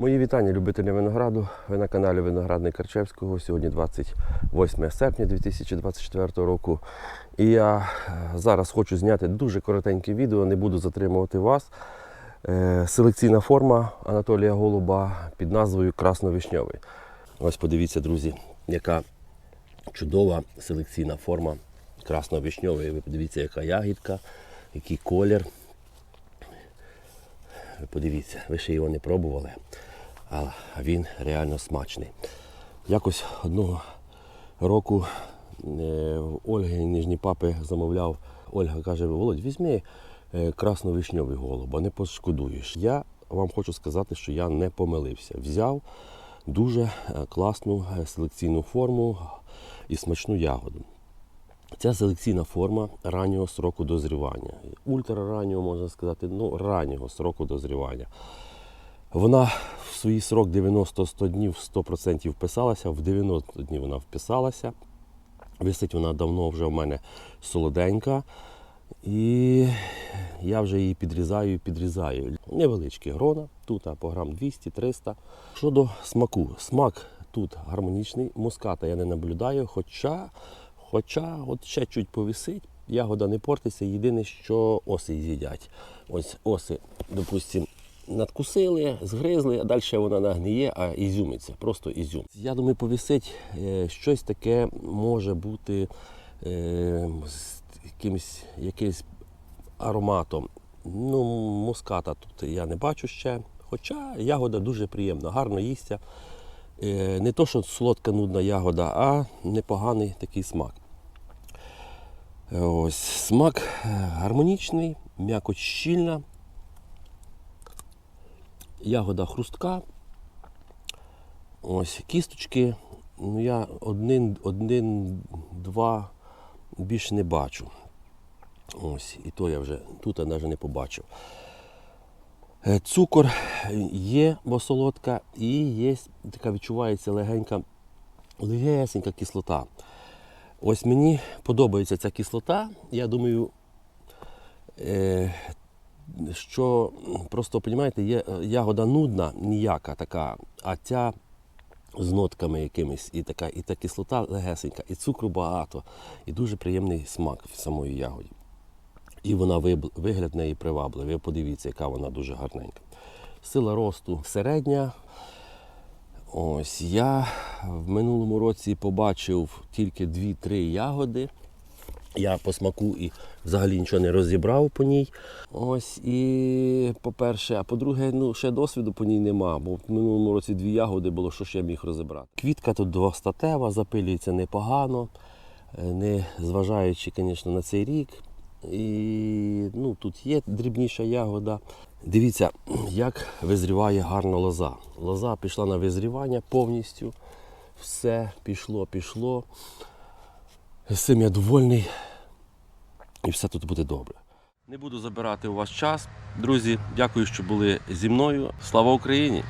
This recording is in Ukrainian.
Мої вітання любителям винограду. Ви на каналі Виноградний Карчевського. Сьогодні 28 серпня 2024 року. І я е, зараз хочу зняти дуже коротеньке відео, не буду затримувати вас. Е, Селекційна форма Анатолія Голуба під назвою Красновишньовий. Ось подивіться, друзі, яка чудова селекційна форма красновишньової. Ви подивіться, яка ягідка, який колір. Ви подивіться, ви ще його не пробували, а він реально смачний. Якось одного року е, Ольги Ніжні папи замовляв. Ольга каже, Володь, візьми е, красновишньовий голуб, а не пошкодуєш. Я вам хочу сказати, що я не помилився. Взяв дуже е, класну селекційну форму і смачну ягоду. Ця селекційна форма раннього сроку дозрівання. Ультрараннього, можна сказати, ну, раннього сроку дозрівання. Вона в свій срок 90-100 днів 100% вписалася, в 90 днів вона вписалася. Висить вона давно вже в мене солоденька. І я вже її підрізаю і підрізаю. Невеличкі грона, тут по грам 200-300. Щодо смаку, смак тут гармонічний, муската я не наблюдаю, хоча, хоча от ще чуть повисить, ягода не портиться. Єдине, що оси з'їдять. Ось оси, допустимо, надкусили, згризли, а далі вона нагниє, а ізюмиться, просто ізюм. Я думаю, повисить е, щось таке може бути е, з якимось, якимось ароматом. Ну, муската тут я не бачу ще. Хоча ягода дуже приємна, гарно їсться. Е, Не то, що солодка нудна ягода, а непоганий такий смак. Ось смак е, гармонічний, м'якоть щільна. Ягода хрустка. Ось кісточки. Ну, я один, один, два більше не бачу. Ось, і то я вже тут я навіть не побачив. Е, Цукор є, бо солодка, і є така відчувається легенька, легесенька кислота. Ось мені подобається ця кислота. Я думаю, е, що просто, розумієте, є е, ягода нудна, ніяка така, а ця з нотками якимись, і така, і та кислота легесенька, і цукру багато, і дуже приємний смак в самої ягоді. І вона вигляд неї привабливий. Ви подивіться, яка вона дуже гарненька. Сила росту середня. Ось я в минулому році побачив тільки 2-3 ягоди. Я по смаку і взагалі нічого не розібрав по ній. Ось і по-перше, а по-друге, ну ще досвіду по ній нема, бо в минулому році дві ягоди було, що ще я міг розібрати. Квітка тут двостатева, запилюється непогано, е, не зважаючи, звісно, на цей рік. І ну, тут є дрібніша ягода. Дивіться, як визріває гарно лоза. Лоза пішла на визрівання повністю. Все пішло, пішло. З цим я довольний. І все тут буде добре. Не буду забирати у вас час. Друзі, дякую, що були зі мною. Слава Україні!